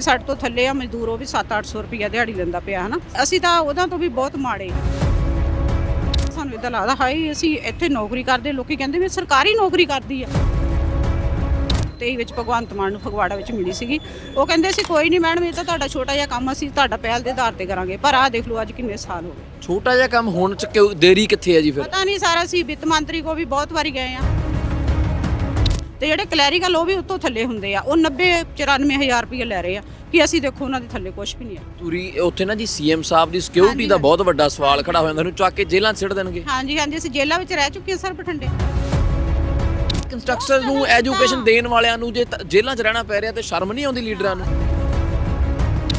ਸਾਡੇ ਤੋਂ ਥੱਲੇ ਆ ਮਜ਼ਦੂਰ ਉਹ ਵੀ 7-800 ਰੁਪਇਆ ਦਿਹਾੜੀ ਲੈਂਦਾ ਪਿਆ ਹਨਾ? ਅਸੀਂ ਤਾਂ ਉਹਨਾਂ ਤੋਂ ਵੀ ਬਹੁਤ ਮਾੜੇ ਸਾਨੂੰ ਇਦਾਂ ਲੱਗਦਾ ਹਾਈ ਅਸੀਂ ਇੱਥੇ ਨੌਕਰੀ ਕਰਦੇ ਲੋਕੀ ਕਹਿੰਦੇ ਵੀ ਸਰਕਾਰੀ ਨੌਕਰੀ ਕਰਦੀ ਆ। ਤੇ ਵਿੱਚ ਭਗਵੰਤ ਮਾਨ ਨੂੰ ਫਗਵਾੜਾ ਵਿੱਚ ਮਿਲੀ ਸੀਗੀ। ਉਹ ਕਹਿੰਦੇ ਸੀ ਕੋਈ ਨਹੀਂ ਮੈਡਮ ਇਹ ਤਾਂ ਤੁਹਾਡਾ ਛੋਟਾ ਜਿਹਾ ਕੰਮ ਅਸੀਂ ਤੁਹਾਡਾ ਪਹਿਲ ਦੇ ਆਧਾਰ ਤੇ ਕਰਾਂਗੇ। ਪਰ ਆਹ ਦੇਖ ਲਓ ਅੱਜ ਕਿੰਨੇ ਸਾਲ ਹੋ ਗਏ। ਛੋਟਾ ਜਿਹਾ ਕੰਮ ਹੋਣ ਚ ਕਿਉਂ ਦੇਰੀ ਕਿੱਥੇ ਹੈ ਜੀ ਫਿਰ? ਪਤਾ ਨਹੀਂ ਸਾਰਾ ਅਸੀਂ ਵਿੱਤ ਮੰਤਰੀ ਕੋ ਵੀ ਬਹੁਤ ਵਾਰੀ ਗਏ ਆ। ਤੇ ਜਿਹੜੇ ਕਲੈਰੀਕਲ ਉਹ ਵੀ ਉੱਤੋਂ ਥੱਲੇ ਹੁੰਦੇ ਆ ਉਹ 90 94000 ਰੁਪਏ ਲੈ ਰਹੇ ਆ ਕਿ ਅਸੀਂ ਦੇਖੋ ਉਹਨਾਂ ਦੇ ਥੱਲੇ ਕੁਝ ਵੀ ਨਹੀਂ ਆ। ਪੂਰੀ ਉੱਥੇ ਨਾ ਜੀ ਸੀਐਮ ਸਾਹਿਬ ਦੀ ਸਿਕਿਉਰਿਟੀ ਦਾ ਬਹੁਤ ਵੱਡਾ ਸਵਾਲ ਖੜਾ ਹੋ ਜਾਂਦਾ ਉਹਨੂੰ ਚੱਕ ਕੇ ਜੇਲ੍ਹਾਂ 'ਚ ਸਿੱਟ ਦੇਣਗੇ। ਹਾਂਜੀ ਹਾਂਜੀ ਅਸੀਂ ਜੇਲ੍ਹਾਂ ਵਿੱਚ ਰਹਿ ਚੁੱਕੇ ਹਾਂ ਸਰ ਬਠਿੰਡੇ। ਕੰਸਟਰਕਟਰ ਨੂੰ ਐਜੂਕੇਸ਼ਨ ਦੇਣ ਵਾਲਿਆਂ ਨੂੰ ਜੇ ਜੇਲ੍ਹਾਂ 'ਚ ਰਹਿਣਾ ਪੈ ਰਿਹਾ ਤੇ ਸ਼ਰਮ ਨਹੀਂ ਆਉਂਦੀ ਲੀਡਰਾਂ ਨੂੰ।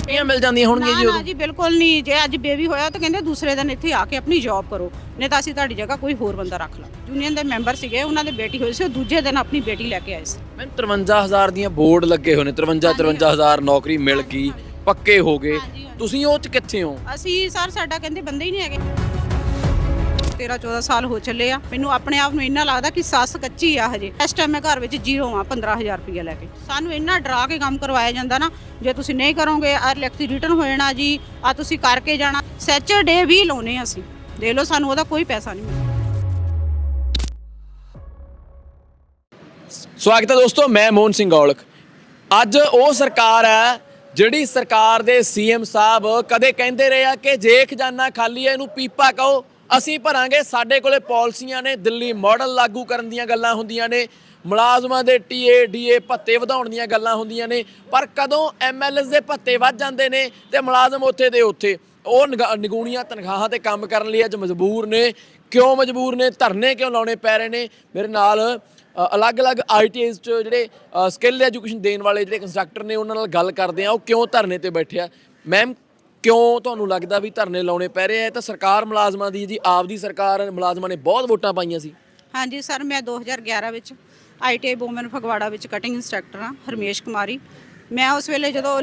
ਇਹ ਮਿਲ ਜਾਂਦੀਆਂ ਹੋਣਗੀਆਂ ਜੀ ਨਾ ਉਦੋਂ? ਨਾ ਜੀ ਬਿਲਕੁਲ ਨਹੀਂ। ਜੇ ਅੱਜ ਬੇਬੀ ਹੋਇਆ ਤਾਂ ਕਹਿੰਦੇ ਦੂਸਰੇ ਦਿਨ ਇੱਥੇ ਆ ਕੇ ਆਪਣੀ ਜੌਬ ਕਰੋ। ਨਹੀਂ ਤਾਂ ਅਸੀਂ ਤੁਹਾਡੀ ਜਗ੍ਹਾ ਕੋਈ ਹੋਰ ਬੰਦਾ ਰੱਖ ਲਾਂ ਯੂਨੀਅਨ ਦੇ ਮੈਂਬਰ ਸੀਗੇ ਉਹਨਾਂ ਦੇ ਬੇਟੀ ਹੋਈ ਸੀ ਉਹ ਦੂਜੇ ਦਿਨ ਆਪਣੀ ਬੇਟੀ ਲੈ ਕੇ ਆਏ ਸੀ। ਮੈਂ 53000 ਦੀਆਂ ਬੋਰਡ ਲੱਗੇ ਹੋਏ ਨੇ 53 53000 ਨੌਕਰੀ ਮਿਲ ਗਈ ਪੱਕੇ ਹੋ ਗਏ। ਤੁਸੀਂ ਉਹ 'ਚ ਕਿੱਥੇ ਹੋ? ਅਸੀਂ ਸਰ ਸਾਡਾ ਕਹਿੰਦੇ ਬੰਦੇ ਹੀ ਨਹੀਂ ਹੈਗੇ। 13 14 ਸਾਲ ਹੋ ਚੱਲੇ ਆ। ਮੈਨੂੰ ਆਪਣੇ ਆਪ ਨੂੰ ਇੰਨਾ ਲੱਗਦਾ ਕਿ ਸੱਸ ਕੱਚੀ ਆ ਹਜੇ। ਇਸ ਟਾਈਮ ਮੈਂ ਘਰ ਵਿੱਚ ਜ਼ੀਰੋ ਆ 15000 ਰੁਪਏ ਲੈ ਕੇ। ਸਾਨੂੰ ਇੰਨਾ ਡਰਾ ਕੇ ਕੰਮ ਕਰਵਾਇਆ ਜਾਂਦਾ ਨਾ, ਜੇ ਤੁਸੀਂ ਨਹੀਂ ਕਰੋਗੇ ਆ ਇਲੈਕਟ੍ਰਿਕ ਰਿਟਰਨ ਹੋ ਜਾਣਾ ਜੀ ਆ ਤੁਸੀਂ ਕਰਕੇ ਜਾਣਾ। ਸੈਚਰਡੇ ਵੀ ਲਾਉਨੇ ਅਸੀਂ। ਦੇਖ ਲਓ ਸਾਨੂੰ ਉਹਦਾ ਕੋਈ ਪੈਸਾ ਨਹੀਂ ਮਿਲਦਾ। ਸਵਾਗਤ ਹੈ ਦੋਸਤੋ, ਮੈਂ ਮੋਹਨ ਸਿੰਘ ਔਲਖ। ਅੱਜ ਉਹ ਸਰਕਾਰ ਹੈ, ਜਿਹੜੀ ਸਰਕਾਰ ਦੇ ਸੀਐਮ ਸਾਹਿਬ ਕਦੇ ਕਹਿੰਦੇ ਰਹੇ ਆ ਕਿ ਜੇ ਖਜ਼ਾਨਾ ਖਾਲੀ ਹੈ, ਇਹਨੂੰ ਪੀਪਾ ਕਹੋ। ਅਸੀਂ ਭਰਾਂਗੇ ਸਾਡੇ ਕੋਲੇ ਪਾਲਿਸੀਆਂ ਨੇ ਦਿੱਲੀ ਮਾਡਲ ਲਾਗੂ ਕਰਨ ਦੀਆਂ ਗੱਲਾਂ ਹੁੰਦੀਆਂ ਨੇ ਮੁਲਾਜ਼ਮਾਂ ਦੇ ਟੀਏ ਡੀਏ ਭੱਤੇ ਵਧਾਉਣ ਦੀਆਂ ਗੱਲਾਂ ਹੁੰਦੀਆਂ ਨੇ ਪਰ ਕਦੋਂ ਐਮਐਲਐਸ ਦੇ ਭੱਤੇ ਵੱਧ ਜਾਂਦੇ ਨੇ ਤੇ ਮੁਲਾਜ਼ਮ ਉੱਥੇ ਦੇ ਉੱਥੇ? ਉਹ ਨਿਗਾ- ਨਿਗੂਣੀਆਂ ਤਨਖਾਹਾਂ ਤੇ ਕੰਮ ਕਰਨ ਲਈ ਅੱਜ ਮਜਬੂਰ ਨੇ। ਕਿਉਂ ਮਜਬੂਰ ਨੇ? ਧਰਨੇ ਕਿਉਂ ਲਾਉਣੇ ਪੈ ਰਹੇ ਨੇ? ਮੇਰੇ ਨਾਲ ਅ, ਅਲੱਗ-ਅਲੱਗ ਆਈਟੀਆਈਜ਼ ਚ ਜਿਹੜੇ ਸਕਿੱਲ ਐਜੂਕੇਸ਼ਨ ਦੇਣ ਵਾਲੇ ਜਿਹੜੇ ਕੰਸਟਰਕਟਰ ਨੇ ਉਹਨਾਂ ਨਾਲ ਗੱਲ ਕਰਦੇ ਆ। ਉਹ ਕਿਉਂ ਧਰਨੇ ਤੇ ਬੈਠੇ ਆ? ਮੈਮ ਕਿਉਂ ਤੁਹਾਨੂੰ ਲੱਗਦਾ ਵੀ ਧਰਨੇ ਲਾਉਣੇ ਪੈ ਰਹੇ ਆ? ਇਹ ਤਾਂ ਸਰਕਾਰ ਮੁਲਾਜ਼ਮਾਂ ਦੀ, ਜੀ ਆਪਦੀ ਸਰਕਾਰ ਮੁਲਾਜ਼ਮਾਂ ਨੇ ਬਹੁਤ ਵੋਟਾਂ ਪਾਈਆਂ ਸੀ। ਹਾਂਜੀ ਸਰ, ਮੈਂ 2011 ਵਿੱਚ ਆਈਟੀਆਈ ਵੂਮਨ ਫਗਵਾੜਾ ਵਿੱਚ ਕਟਿੰਗ ਇੰਸਟ੍ਰਕਟਰ ਹਾਂ, ਹਰਮੇਸ਼ ਕੁਮਾਰੀ। ਮੈਂ ਉਸ ਵੇਲੇ ਜਦੋਂ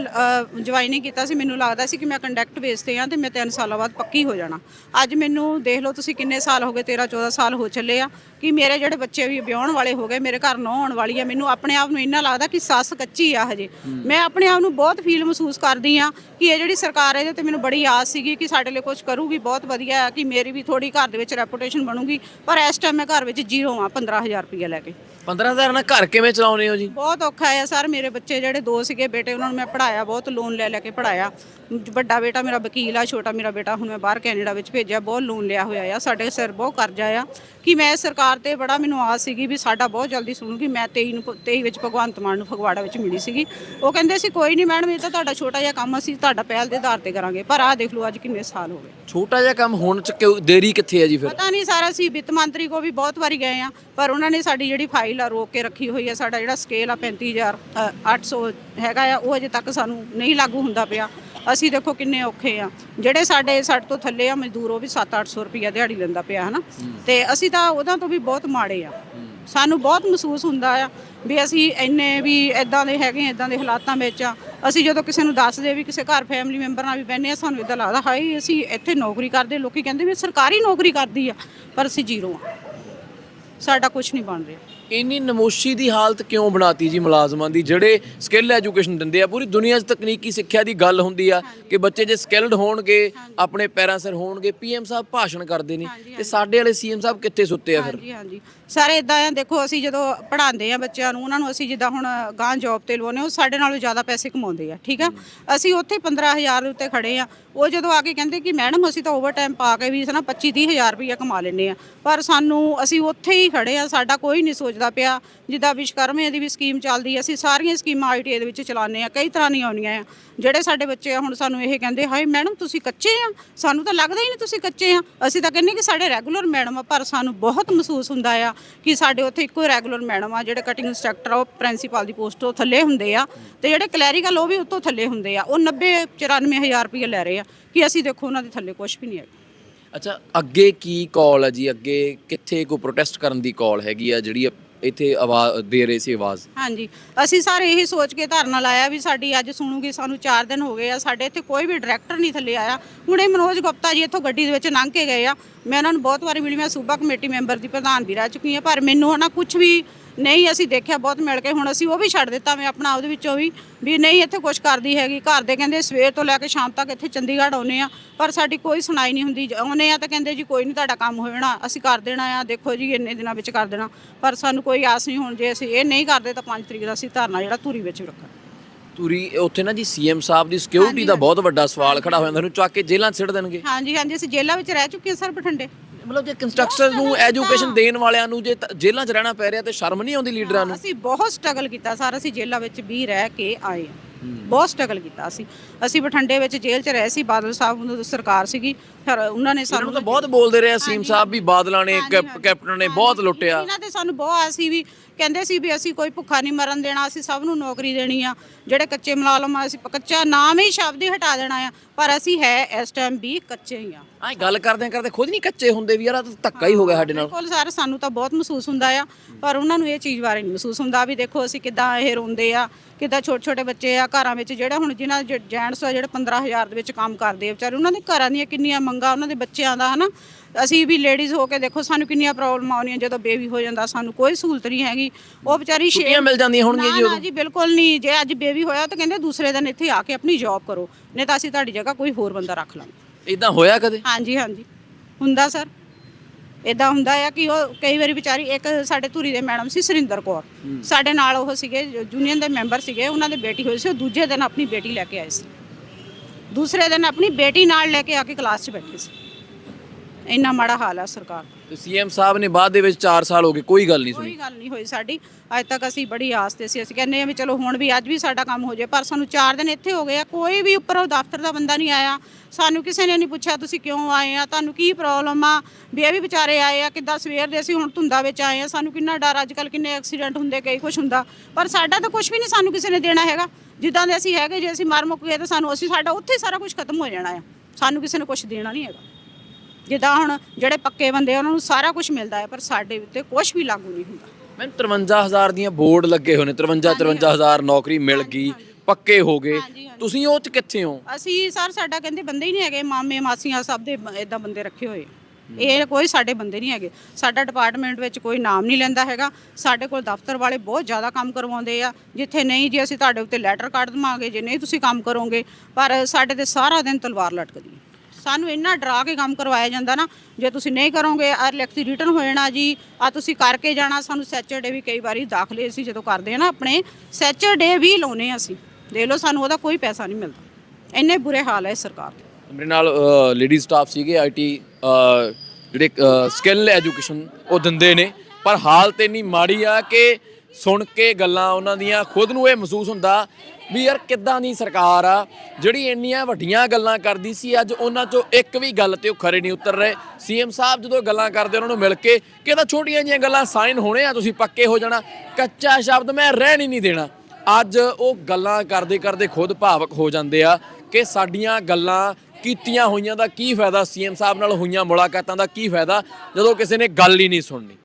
ਜੁਆਇਨਿੰਗ ਕੀਤਾ ਸੀ ਮੈਨੂੰ ਲੱਗਦਾ ਸੀ ਕਿ ਮੈਂ ਕੰਡਕਟ ਬੇਸ ਤੇ ਹਾਂ ਤੇ ਮੈਂ 3 ਸਾਲਾਂ ਬਾਅਦ ਪੱਕੀ ਹੋ ਜਾਣਾ। ਅੱਜ ਮੈਨੂੰ ਦੇਖ ਲਓ ਤੁਸੀਂ ਕਿੰਨੇ ਸਾਲ ਹੋ ਗਏ 13 14 ਸਾਲ ਹੋ ਚੱਲੇ ਆ ਕਿ ਮੇਰੇ ਜਿਹੜੇ ਬੱਚੇ ਵੀ ਵਿਆਹਣ ਵਾਲੇ ਹੋ ਗਏ ਮੇਰੇ ਘਰ ਨੌ ਆਉਣ ਵਾਲੀ ਆ ਮੈਨੂੰ ਆਪਣੇ ਆਪ ਨੂੰ ਇੰਨਾ ਲੱਗਦਾ ਕਿ ਸੱਸ ਕੱਚੀ ਆ ਹਜੇ। ਮੈਂ ਆਪਣੇ ਆਪ ਨੂੰ ਬਹੁਤ ਫੀਲ ਮਹਿਸੂਸ ਕਰਦੀ ਆ ਕਿ ਇਹ ਜਿਹੜੀ ਸਰਕਾਰ ਹੈ ਇਹਦੇ ਤੇ ਮੈਨੂੰ ਬੜੀ ਆਸ ਸੀਗੀ ਕਿ ਸਾਡੇ ਲਈ ਕੁਝ ਕਰੂਗੀ ਬਹੁਤ ਵਧੀਆ ਹੈ ਕਿ ਮੇਰੀ ਵੀ ਥੋੜੀ ਘਰ ਦੇ ਵਿੱਚ ਰੈਪੂਟੇਸ਼ਨ ਬਣੂਗੀ ਪਰ ਇਸ ਟਾਈਮ ਮੈਂ ਘਰ ਵਿੱਚ ਜ਼ੀਰੋ ਆ 15000 ਰੁਪਏ ਲੈ ਕੇ। 15000 ਨਾਲ ਘਰ ਕਿਵੇਂ ਚਲਾਉਨੇ ਹੋ ਜੀ? ਬਹੁਤ ਔਖਾ ਹੈ ਸਰ ਮੇਰੇ ਬੱਚੇ ਜਿਹੜੇ ਦੋ ਸੀਗੇ ਬੇਟੇ ਉਹਨਾਂ ਨੂੰ ਮੈਂ ਪੜਾਇਆ ਬਹੁਤ ਲੋਨ ਲੈ ਲੈ ਕੇ ਪੜਾਇਆ ਵੱਡਾ ਬੇਟਾ ਮੇਰਾ ਵਕੀਲ ਆ ਛੋਟਾ ਮੇਰਾ ਬੇਟਾ ਹੁਣ ਮੈਂ ਬਾਹਰ ਕੈਨੇਡਾ ਵਿੱਚ ਭੇਜਿਆ ਬਹੁਤ ਲੋਨ ਲਿਆ ਹੋਇਆ ਆ ਸਾਡੇ ਸਿਰ ਬਹੁਤ ਕਰਜ਼ਾ ਆ। ਕਿ ਮੈਂ ਸਰਕਾਰ ਤੇ ਬੜਾ ਮੈਨੂੰ ਆਸ ਸੀਗੀ ਵੀ ਸਾਡਾ ਬਹੁਤ ਜਲਦੀ ਸੁਣੂਗੀ ਮੈਂ 23 ਨੂੰ 23 ਵਿੱਚ ਭਗਵੰਤ ਮਾਨ ਨੂੰ ਫਗਵਾੜਾ ਵਿੱਚ ਮਿਲੀ ਸੀਗੀ। ਉਹ ਕਹਿੰਦੇ ਸੀ ਕੋਈ ਨਹੀਂ ਮੈਡਮ ਇਹ ਤਾਂ ਤੁਹਾਡਾ ਛੋਟਾ ਜਿਹਾ ਕੰਮ ਅਸੀਂ ਤੁਹਾਡਾ ਪਹਿਲ ਦੇ ਆਧਾਰ ਤੇ ਕਰਾਂਗੇ ਪਰ ਆਹ ਦੇਖ ਲਓ ਅੱਜ ਕਿੰਨੇ ਸਾਲ ਹੋ ਗਏ। ਛੋਟਾ ਜਿਹਾ ਕੰਮ ਹੋਣ ਚ ਕਿਉਂ ਦੇਰੀ ਕਿੱਥੇ ਹੈ ਜੀ ਫਿਰ? ਪਤਾ ਨਹੀਂ ਸਾਰਾ ਅਸੀਂ ਵਿੱਤ ਮੰਤਰੀ ਕੋ ਵੀ ਬਹੁਤ ਵਾਰੀ ਗਏ ਆ ਪਰ ਉਹਨਾਂ ਨੇ ਸਾਡੀ ਜਿਹੜੀ ਫਾਈਲ ਆ ਰੋਕ ਕੇ ਰੱਖੀ ਹੋਈ ਆ ਸਾਡਾ ਜਿਹੜਾ ਸਕੇਲ ਆ 35000 ਅ, 800 ਹੈਗਾ ਆ ਉਹ ਅਜੇ ਤੱਕ ਸਾਨੂੰ ਨਹੀਂ ਲਾਗੂ ਹੁੰਦਾ ਪਿਆ। ਅਸੀਂ ਦੇਖੋ ਕਿੰਨੇ ਔਖੇ ਆ। ਜਿਹੜੇ ਸਾਡੇ ਸਾਡੇ ਤੋਂ ਥੱਲੇ ਆ ਮਜ਼ਦੂਰ ਉਹ ਵੀ 7-800 ਰੁਪਇਆ ਦਿਹਾੜੀ ਲੈਂਦਾ ਪਿਆ ਹਨਾ? ਤੇ ਅਸੀਂ ਤਾਂ ਉਹਨਾਂ ਤੋਂ ਵੀ ਬਹੁਤ ਮਾੜੇ ਆ। ਸਾਨੂੰ ਬਹੁਤ ਮਹਿਸੂਸ ਹੁੰਦਾ ਆ ਵੀ ਅਸੀਂ ਇੰਨੇ ਵੀ ਇਦਾਂ ਦੇ ਹੈਗੇ ਇਦਾਂ ਦੇ ਹਾਲਾਤਾਂ ਵਿੱਚ ਆ। ਅਸੀਂ ਜਦੋਂ ਕਿਸੇ ਨੂੰ ਦੱਸਦੇ ਵੀ ਕਿਸੇ ਘਰ ਫੈਮਿਲੀ ਮੈਂਬਰ ਨਾਲ ਵੀ ਬੈਠੇ ਆ ਸਾਨੂੰ ਇਦਾਂ ਲੱਗਦਾ ਹਾਏ ਅਸੀਂ ਇੱਥੇ ਨੌਕਰੀ ਕਰਦੇ ਲੋਕੀ ਕਹਿੰਦੇ ਵੀ ਸਰਕਾਰੀ ਨੌਕਰੀ ਕਰਦੀ ਆ ਪਰ ਅਸੀਂ ਜ਼ੀਰੋ ਆ। ਸਾਡਾ ਕੁਝ ਨਹੀਂ ਬਣ ਰਿਹਾ। ਇੰਨੀ ਨਮੋਸ਼ੀ ਦੀ ਹਾਲਤ ਕਿਉਂ ਬਣਾਤੀ ਜੀ ਮੁਲਾਜ਼ਮਾਂ ਦੀ? ਜਿਹੜੇ ਸਕਿੱਲ ਐਜੂਕੇਸ਼ਨ ਦਿੰਦੇ ਆ ਪੂਰੀ ਦੁਨੀਆ 'ਚ ਤਕਨੀਕੀ ਸਿੱਖਿਆ ਦੀ ਗੱਲ ਹੁੰਦੀ ਆ ਕਿ ਬੱਚੇ ਜੇ ਸਕਿੱਲਡ ਹੋਣਗੇ ਆਪਣੇ ਪੈਰਾਂ ਸਿਰ ਹੋਣਗੇ ਪੀਐਮ ਸਾਹਿਬ ਭਾਸ਼ਣ ਕਰਦੇ ਨੇ ਤੇ ਸਾਡੇ ਵਾਲੇ ਸੀਐਮ ਸਾਹਿਬ ਕਿੱਥੇ ਸੁੱਤੇ ਆ ਫਿਰ? ਹਾਂਜੀ ਹਾਂਜੀ। ਸਾਰੇ ਇਦਾਂ ਆ ਦੇਖੋ ਅਸੀਂ ਜਦੋਂ ਪੜ੍ਹਾਉਂਦੇ ਆ ਬੱਚਿਆਂ ਨੂੰ ਉਹਨਾਂ ਨੂੰ ਅਸੀਂ ਜਿੱਦਾਂ ਹੁਣ ਗਾਂ ਜੌਬ ਤੇ ਲਵਾਉਂਦੇ ਉਹ ਸਾਡੇ ਨਾਲੋਂ ਜ਼ਿਆਦਾ ਪੈਸੇ ਕਮਾਉਂਦੇ ਆ ਠੀਕ ਆ? ਅਸੀਂ ਉੱਥੇ 15000 ਦੇ ਉੱਤੇ ਖੜੇ ਆ ਉਹ ਜਦੋਂ ਆ ਕੇ ਕਹਿੰਦੇ ਕਿ ਮੈਡਮ ਅਸੀਂ ਤਾਂ ਓਵਰਟਾਈਮ ਪਾ ਕੇ ਵੀ ਨਾ 25 30000 ਰੁਪਇਆ ਕਮਾ ਲੈਂਦੇ ਆ ਪਰ ਸਾਨੂੰ ਅਸੀਂ ਉੱਥੇ ਹੀ ਖੜੇ ਆ ਸਾਡਾ ਕੋਈ ਨਹੀਂ ਸੋਚਦਾ ਪਿਆ ਜਿੱਦਾਂ ਵਿਸ਼ਕਰਮੇ ਦੀ ਵੀ ਸਕੀਮ ਚੱਲਦੀ ਆ ਅਸੀਂ ਸਾਰੀਆਂ ਸਕੀਮਾਂ ਆਈਟੀਆਈ ਦੇ ਵਿੱਚ ਚਲਾਉਂਦੇ ਆ ਕਈ ਤਰ੍ਹਾਂ ਦੀਆਂ ਆਉਂਦੀਆਂ ਆ ਜਿਹੜੇ ਸਾਡੇ ਬੱਚੇ ਆ ਹੁਣ ਸਾਨੂੰ ਇਹ ਕਹਿੰਦੇ ਹਾਏ ਮੈਡਮ ਤੁਸੀਂ ਕੱਚੇ ਆ ਸਾਨੂੰ ਤਾਂ ਲੱਗਦਾ ਹੀ ਨਹੀਂ ਤੁਸੀਂ ਕੱਚੇ ਆ ਅਸੀਂ ਤਾਂ ਕਹਿੰਦੇ ਕਿ ਸਾਡੇ ਰੈਗੂਲਰ ਮੈਡਮ ਆ ਪਰ ਸਾਨੂੰ ਬਹੁਤ ਮਹਿਸੂਸ ਹੁੰਦਾ ਆ ਕਿ ਸਾਡੇ ਉੱਥੇ ਇੱਕੋ ਰੈਗੂਲਰ ਮੈਡਮ ਆ, ਜਿਹੜੇ ਕਟਿੰਗ ਇੰਸਟ੍ਰਕਟਰ ਆ, ਉਹ ਪ੍ਰਿੰਸੀਪਲ ਦੀ ਪੋਸਟ ਤੋਂ ਥੱਲੇ ਹੁੰਦੇ ਆ ਤੇ ਜਿਹੜੇ ਕਲੈਰੀਕਲ ਉਹ ਵੀ ਉੱਤੋਂ ਥੱਲੇ ਹੁੰਦੇ ਆ। ਉਹ 90 94000 ਰੁਪਏ ਲੈ ਰਹੇ ਆ ਕਿ ਅਸੀਂ ਦੇਖੋ ਉਹਨਾਂ ਦੇ ਥੱਲੇ ਕੁਝ ਵੀ ਨਹੀਂ ਹੈਗਾ। ਅੱਛਾ, ਅੱਗੇ ਕੀ ਕਾਲ ਹੈ ਜੀ? ਅੱਗੇ ਕਿੱਥੇ ਕੋਈ ਪ੍ਰੋਟੈਸਟ ਕਰਨ ਦੀ ਕਾਲ ਹੈਗੀ ਆ ਜਿਹੜੀ ਇੱਥੇ ਆਵਾਜ਼ ਦੇ ਰਹੇ ਸੀ ਆਵਾਜ਼? ਹਾਂਜੀ। ਅਸੀਂ ਸਾਰੇ ਇਹੀ ਸੋਚ ਕੇ ਧਰਨਾ ਲਾਇਆ ਵੀ ਸਾਡੀ ਅੱਜ ਸੁਣੂਗੀ, ਸਾਨੂੰ 4 ਦਿਨ ਹੋ ਗਏ ਆ, ਸਾਡੇ ਇੱਥੇ ਕੋਈ ਵੀ ਡਾਇਰੈਕਟਰ ਨਹੀਂ ਥੱਲੇ ਆਇਆ। ਹੁਣੇ ਮਨੋਜ ਗੁਪਤਾ ਜੀ ਇੱਥੋਂ ਗੱਡੀ ਦੇ ਵਿੱਚ ਲੰਘ ਕੇ ਗਏ ਆ। ਮੈਂ ਉਹਨਾਂ ਨੂੰ ਬਹੁਤ ਵਾਰੀ ਮਿਲੀ, ਮੈਂ ਸੂਬਾ ਕਮੇਟੀ ਮੈਂਬਰ ਦੀ ਪ੍ਰਧਾਨ ਵੀ ਰਹਿ ਚੁੱਕੀ ਹਾਂ ਪਰ ਮੈਨੂੰ ਹਨਾ ਕੁਝ ਵੀ ਨਹੀਂ ਅਸੀਂ ਦੇਖਿਆ ਬਹੁਤ ਮਿਲ ਕੇ ਹੁਣ ਅਸੀਂ ਉਹ ਵੀ ਛੱਡ ਦਿੱਤਾ ਮੈਂ ਆਪਣਾ ਉਹਦੇ ਵਿੱਚੋਂ ਵੀ ਵੀ ਨਹੀਂ ਇੱਥੇ ਕੁਝ ਕਰਦੀ ਹੈਗੀ। ਘਰ ਦੇ ਕਹਿੰਦੇ ਸਵੇਰ ਤੋਂ ਲੈ ਕੇ ਸ਼ਾਮ ਤੱਕ ਇੱਥੇ ਚੰਡੀਗੜ੍ਹ ਆਉਨੇ ਆ ਪਰ ਸਾਡੀ ਕੋਈ ਸੁਣਾਈ ਨਹੀਂ ਹੁੰਦੀ। ਆਉਨੇ ਆ ਤਾਂ ਕਹਿੰਦੇ ਜੀ ਕੋਈ ਨਹੀਂ ਤੁਹਾਡਾ ਕੰਮ ਹੋ ਜਾਣਾ ਅਸੀਂ ਕਰ ਦੇਣਾ ਆ ਦੇਖੋ ਜੀ ਇੰਨੇ ਦਿਨਾਂ ਵਿੱਚ ਕਰ ਦੇਣਾ। ਪਰ ਸਾਨੂੰ ਕੋਈ ਆਸ ਨਹੀਂ ਹੁਣ ਜੇ ਅਸੀਂ ਇਹ ਨਹੀਂ ਕਰਦੇ ਤਾਂ 5 ਤਰੀਕ ਦਾ ਅਸੀਂ ਧਰਨਾ ਜਿਹੜਾ ਧੂਰੀ ਵਿੱਚ ਰੱਖਾਂਗੇ। ਤੁਰੀ ਉੱਥੇ ਨਾ ਜੀ ਸੀਐਮ ਸਾਹਿਬ ਦੀ ਸਿਕਿਉਰਿਟੀ ਦਾ ਬਹੁਤ ਵੱਡਾ ਸਵਾਲ ਖੜਾ ਹੋ ਜਾਂਦਾ ਉਹਨੂੰ ਚੱਕ ਕੇ ਜੇਲ੍ਹਾਂ 'ਚ ਸਿੱਟ ਦੇਣਗੇ। ਹਾਂਜੀ ਹਾਂਜੀ ਅਸੀਂ ਜੇਲ੍ਹਾਂ ਵਿੱਚ ਰਹਿ ਚੁੱਕੇ ਹਾਂ ਸਰ ਬਠਿੰਡੇ। ਮਤਲਬ ਜੇ ਕੰਸਟਰਕਟਰਸ ਨੂੰ ਐਜੂਕੇਸ਼ਨ ਦੇਣ ਵਾਲਿਆਂ ਨੂੰ ਜੇ ਤ- ਜੇਲ੍ਹਾਂ 'ਚ ਰਹਿਣਾ ਪੈ ਰਿਹਾ ਤੇ ਸ਼ਰਮ ਨਹੀਂ ਆਉਂਦੀ ਲੀਡਰਾਂ ਨੂੰ? ਅਸੀਂ ਬਹੁਤ ਸਟਰਗਲ ਕੀਤਾ ਸਰ ਅਸੀਂ ਜੇਲ੍ਹਾਂ ਵਿੱਚ ਵੀ ਰਹਿ ਕੇ ਆਏ ਹਾਂ। ਬਹੁਤ ਸਟਰਗਲ ਕੀਤਾ ਅਸੀਂ। ਅਸੀਂ ਬਠਿੰਡੇ ਵਿੱਚ ਜੇਲ੍ਹ 'ਚ ਰਹੇ ਸੀ ਬਾਦਲ ਸਾਹਿਬ ਨੂੰ ਸਰਕਾਰ ਸੀਗੀ ਫਿਰ ਉਹਨਾਂ ਨੇ ਸਾਨੂੰ ਸਾਨੂੰ ਤਾਂ ਬਹੁਤ ਬੋਲਦੇ ਰਹੇ ਆ ਸੀਐਮ ਸਾਹਿਬ ਵੀ ਬਾਦਲਾਂ ਨੇ ਕੈਪ- ਕੈਪਟਨ ਨੇ ਬਹੁਤ ਲੁੱਟਿਆ। ਇਹਨਾਂ ਤੇ ਸਾਨੂੰ ਬਹੁਤ ਆਸ ਸੀ ਵੀ ਕਹਿੰਦੇ ਸੀ ਵੀ ਅਸੀਂ ਕੋਈ ਭੁੱਖਾ ਨਹੀਂ ਮਰਨ ਦੇਣਾ ਅਸੀਂ ਸਭ ਨੂੰ ਨੌਕਰੀ ਦੇਣੀ ਆ। ਜਿਹੜੇ ਕੱਚੇ ਮੁਲਾਜ਼ਮ ਆ ਅਸੀਂ ਕੱਚਾ ਨਾਮ ਹੀ ਸ਼ਬਦ ਹੀ ਹਟਾ ਦੇਣਾ ਆ ਪਰ ਅਸੀਂ ਹੈ ਇਸ ਟਾਈਮ ਵੀ ਕੱਚੇ ਹੀ ਆ। ਆਹ ਗੱਲ ਕਰਦੇ ਕਰਦੇ ਖੁਦ ਨਹੀਂ ਕੱਚੇ ਹੁੰਦੇ ਵੀ ਯਾਰ ਧੱਕਾ ਹੀ ਹੋ ਗਿਆ ਸਾਡੇ ਨਾਲ। ਬਿਲਕੁਲ ਸਰ ਸਾਨੂੰ ਤਾਂ ਬਹੁਤ ਮਹਿਸੂਸ ਹੁੰਦਾ ਆ ਪਰ ਉਹਨਾਂ ਨੂੰ ਇਹ ਚੀਜ਼ ਬਾਰੇ ਨਹੀਂ ਮਹਿਸੂਸ ਹੁੰਦਾ ਵੀ ਦੇਖੋ ਅਸੀਂ ਕਿੱਦਾਂ ਇਹ ਰੋਂਦੇ ਆ ਕਿੱਦਾਂ ਛੋਟੇ ਛੋਟੇ ਬੱਚੇ ਆ ਘਰਾਂ ਵਿੱਚ ਜਿਹੜੇ ਹੁਣ ਜਿਨ੍ਹਾਂ ਜੈਂਟਸ ਆ ਜਿਹੜੇ 15000 ਦੇ ਵਿੱਚ ਕੰਮ ਕਰਦੇ ਆ ਵਿਚਾਰੇ ਉਹਨਾਂ ਦੇ ਘਰਾਂ ਦੀਆਂ ਕਿੰਨੀਆਂ ਮੰਗਾਂ ਉਹਨਾਂ ਦੇ ਬੱਚਿਆਂ ਦਾ ਹਨਾ ਅਸੀਂ ਵੀ ਲੇਡੀਜ਼ ਹੋ ਕੇ ਦੇਖੋ ਸਾਨੂੰ ਕਿੰਨੀਆਂ ਪ੍ਰੋਬਲਮ ਆਉਂਦੀਆਂ ਜਦੋਂ ਬੇਬੀ ਹੋ ਜਾਂਦਾ ਸਾਨੂੰ ਕੋਈ ਸਹੂਲਤ ਨਹੀਂ ਹੈਗੀ। ਉਹ ਵਿਚਾਰੀ ਛੇ- ਛੁੱਟੀਆਂ ਮਿਲ ਜਾਂਦੀਆਂ ਹੋਣਗੀਆਂ ਜੀ ਨਾ ਨਾ ਜੀ ਬਿਲਕੁਲ ਨਹੀਂ। ਜੇ ਅੱਜ ਬੇਬੀ ਹੋਇਆ ਤਾਂ ਕਹਿੰਦੇ ਦੂਸਰੇ ਦਿਨ ਇੱਥੇ ਆ ਕੇ ਆਪਣੀ ਜੌਬ ਕਰੋ। ਨਹੀਂ ਤਾਂ ਅਸੀਂ ਤੁਹਾਡੀ ਜਗ੍ਹਾ ਕੋਈ ਹੋਰ ਬੰਦਾ ਰੱਖ ਲਾਂਗੇ। ਇਦਾਂ ਹੋਇਆ ਕਦੇ? ਹਾਂਜੀ ਹਾਂਜੀ। ਹੁੰਦਾ ਸਰ। ਇਦਾਂ ਹੁੰਦਾ ਆ ਕਿ ਉਹ ਕਈ ਵਾਰੀ ਵਿਚਾਰੀ ਇੱਕ ਸਾਡੇ ਧੂਰੀ ਦੇ ਮੈਡਮ ਸੀ ਸੁਰਿੰਦਰ ਕੌਰ। ਸਾਡੇ ਨਾਲ ਉਹ ਸੀਗੇ ਯੂਨੀਅਨ ਦੇ ਮੈਂਬਰ ਸੀਗੇ। ਉਹਨਾਂ ਦੇ ਬੇਟੀ ਹੋਈ ਸੀ ਉਹ ਦੂਜੇ ਦਿਨ ਆਪਣੀ ਬੇਟੀ ਲੈ ਕੇ ਆਏ ਸੀ। ਦੂਸਰੇ ਦਿਨ ਆਪਣੀ ਬੇਟੀ ਨਾਲ ਲੈ ਕੇ ਆ ਕੇ ਕਲਾਸ 'ਚ ਬੈਠੇ ਸੀ। ਇੰਨਾ ਮਾੜਾ ਹਾਲ ਆ ਸਰਕਾਰ ਦਾ। ਤੇ ਸੀਐਮ ਸਾਹਿਬ ਨੇ ਬਾਅਦ ਦੇ ਵਿੱਚ 4 ਸਾਲ ਹੋ ਗਏ ਕੋਈ ਗੱਲ ਨਹੀਂ ਸੁਣੀ। ਕੋਈ ਗੱਲ ਨਹੀਂ ਹੋਈ ਸਾਡੀ। ਅੱਜ ਤੱਕ ਅਸੀਂ ਬੜੀ ਆਸ ਤੇ ਸੀ ਅਸੀਂ ਕਹਿੰਦੇ ਆ ਵੀ ਚਲੋ ਹੁਣ ਵੀ ਅੱਜ ਵੀ ਸਾਡਾ ਕੰਮ ਹੋ ਜਾਏ ਪਰ ਸਾਨੂੰ 4 ਦਿਨ ਇੱਥੇ ਹੋ ਗਏ ਆ ਕੋਈ ਵੀ ਉੱਪਰੋਂ ਦਫ਼ਤਰ ਦਾ ਬੰਦਾ ਨਹੀਂ ਆਇਆ। ਸਾਨੂੰ ਕਿਸੇ ਨੇ ਨਹੀਂ ਪੁੱਛਿਆ ਤੁਸੀਂ ਕਿਉਂ ਆਏ ਆ ਤੁਹਾਨੂੰ ਕੀ ਪ੍ਰੋਬਲਮ ਆ? ਵੀ ਇਹ ਵੀ ਵਿਚਾਰੇ ਆਏ ਆ ਕਿੱਦਾਂ ਸਵੇਰ ਦੇ ਅਸੀਂ ਹੁਣ ਧੁੰਦਾ ਵਿੱਚ ਆਏ ਆ ਸਾਨੂੰ ਕਿੰਨਾ ਡਰ ਅੱਜ ਕੱਲ ਕਿੰਨੇ ਐਕਸੀਡੈਂਟ ਹੁੰਦੇ ਕਈ ਕੁਝ ਹੁੰਦਾ। ਪਰ ਸਾਡਾ ਤਾਂ ਕੁਝ ਵੀ ਨਹੀਂ ਸਾਨੂੰ ਕਿਸੇ ਨੇ ਦੇਣਾ ਹੈਗਾ। ਜਿੱਦਾਂ ਦੇ ਅਸੀਂ ਹੈਗੇ ਜੇ ਅਸੀਂ ਮਰ ਮੁੱਕ ਗਏ ਤਾਂ ਸਾਨੂੰ ਅਸੀਂ ਸਾਡਾ ਉੱਥੇ ਹੀ ਸਾਰਾ ਕੁਝ ਖਤਮ ਹੋ ਜਾਣਾ ਆ। ਸਾਨੂੰ ਕਿਸੇ ਨੇ ਕੁਝ ਦੇਣਾ ਨਹੀਂ ਹੈਗਾ। ਜਿੱਦਾਂ ਹੁਣ ਜਿਹੜੇ ਪੱਕੇ ਬੰਦੇ ਆ ਉਹਨਾਂ ਨੂੰ ਸਾਰਾ ਕੁਝ ਮਿਲਦਾ ਹੈ ਪਰ ਸਾਡੇ ਉੱਤੇ ਕੁਝ ਵੀ ਲਾਗੂ ਨਹੀਂ ਹੁੰਦਾ। ਮੈਂ 53000 ਦੀਆਂ ਬੋਰਡ ਲੱਗੇ ਹੋਏ ਨੇ 53 53000 ਨੌਕਰੀ ਮਿਲ ਗਈ ਪੱਕੇ ਹੋ ਗਏ। ਤੁਸੀਂ ਉਹ ਚ ਕਿੱਥੇ ਹੋ? ਅਸੀਂ ਸਰ ਸਾਡਾ ਕਹਿੰਦੇ ਬੰਦੇ ਹੀ ਨਹੀਂ ਹੈਗੇ ਮਾਮੇ ਮਾਸੀਆਂ ਸਭ ਦੇ ਇਦਾਂ ਬੰਦੇ ਰੱਖੇ ਹੋਏ। ਇਹ ਕੋਈ ਸਾਡੇ ਬੰਦੇ ਨਹੀਂ ਹੈਗੇ। ਸਾਡਾ ਡਿਪਾਰਟਮੈਂਟ ਵਿੱਚ ਕੋਈ ਨਾਮ ਨਹੀਂ ਲੈਂਦਾ ਹੈਗਾ। ਸਾਡੇ ਕੋਲ ਦਫ਼ਤਰ ਵਾਲੇ ਬਹੁਤ ਜ਼ਿਆਦਾ ਕੰਮ ਕਰਵਾਉਂਦੇ ਆ। ਜਿੱਥੇ ਨਹੀਂ ਜੇ ਅਸੀਂ ਤੁਹਾਡੇ ਉੱਤੇ ਲੈਟਰ ਕੱਢ ਦਵਾਂਗੇ। ਜੇ ਨਹੀਂ ਤੁਸੀਂ ਕੰਮ ਕਰੋਗੇ ਪਰ ਸਾਡੇ ਤੇ ਸਾਰਾ ਦਿਨ ਤਲਵਾਰ ਲਟਕਦੀ ਸਾਨੂੰ ਇੰਨਾ ਡਰਾ ਕੇ ਕੰਮ ਕਰਵਾਇਆ ਜਾਂਦਾ ਨਾ, ਜੇ ਤੁਸੀਂ ਨਹੀਂ ਕਰੋਗੇ ਆ ਲਿਖਤੀ ਰਿਟਰਨ ਹੋ ਜਾਣਾ ਜੀ ਆ ਤੁਸੀਂ ਕਰਕੇ ਜਾਣਾ, ਸਾਨੂੰ ਸੈਚਰਡੇ ਵੀ ਕਈ ਵਾਰੀ ਦਾਖਲੇ ਅਸੀਂ ਜਦੋਂ ਕਰਦੇ ਆ ਨਾ ਆਪਣੇ ਸੈਚਰਡੇ ਵੀ ਲਾਉਨੇ ਅਸੀਂ। ਦੇਖ ਲਓ, ਸਾਨੂੰ ਉਹਦਾ ਕੋਈ ਪੈਸਾ ਨਹੀਂ ਮਿਲਦਾ। ਇੰਨੇ ਬੁਰੇ ਹਾਲ ਹੈ ਇਸ ਸਰਕਾਰ ਦੇ। ਮੇਰੇ ਨਾਲ ਲੇਡੀ ਸਟਾਫ ਸੀਗੇ ਆਈਟੀ ਜਿਹੜੇ ਸਕਿੱਲ ਐਜੂਕੇਸ਼ਨ ਉਹ ਦਿੰਦੇ ਨੇ, ਪਰ ਹਾਲਤ ਇੰਨੀ ਮਾੜੀ ਆ ਕਿ ਸੁਣ ਕੇ ਗੱਲਾਂ ਉਹਨਾਂ ਦੀਆਂ, ਖੁਦ ਨੂੰ ਇਹ ਮਹਿਸੂਸ ਹੁੰਦਾ ਵੀ ਯਾਰ ਕਿੱਦਾਂ ਦੀ ਸਰਕਾਰ ਆ, ਜਿਹੜੀ ਇੰਨੀਆਂ ਵੱਡੀਆਂ ਗੱਲਾਂ ਕਰਦੀ ਸੀ, ਅੱਜ ਉਹਨਾਂ ਚੋਂ ਇੱਕ ਵੀ ਗੱਲ ਤੇ ਉਹ ਖਰੇ ਨਹੀਂ ਉਤਰ ਰਹੇ। ਸੀਐਮ ਸਾਹਿਬ ਜਦੋਂ ਗੱਲਾਂ ਕਰਦੇ, ਉਹਨਾਂ ਨੂੰ ਮਿਲ ਕੇ ਕਿ ਛੋਟੀਆਂ ਜੀਆਂ ਗੱਲਾਂ ਸਾਈਨ ਹੋਣੇ ਆ, ਤੁਸੀਂ ਪੱਕੇ ਹੋ ਜਾਣਾ, ਕੱਚਾ ਸ਼ਬਦ ਮੈਂ ਰਹਿਣ ਹੀ ਨਹੀਂ ਦੇਣਾ। ਅੱਜ ਉਹ ਗੱਲਾਂ ਕਰਦੇ ਕਰਦੇ ਖੁਦ ਭਾਵਕ ਹੋ ਜਾਂਦੇ ਆ ਕਿ ਸਾਡੀਆਂ ਗੱਲਾਂ ਕੀਤੀਆਂ ਹੋਈਆਂ ਦਾ ਕੀ ਫਾਇਦਾ, ਸੀਐਮ ਸਾਹਿਬ ਨਾਲ ਹੋਈਆਂ ਮੁਲਾਕਾਤਾਂ ਦਾ ਕੀ ਫਾਇਦਾ, ਜਦੋਂ ਕਿਸੇ ਨੇ ਗੱਲ ਹੀ ਨਹੀਂ ਸੁਣਨੀ।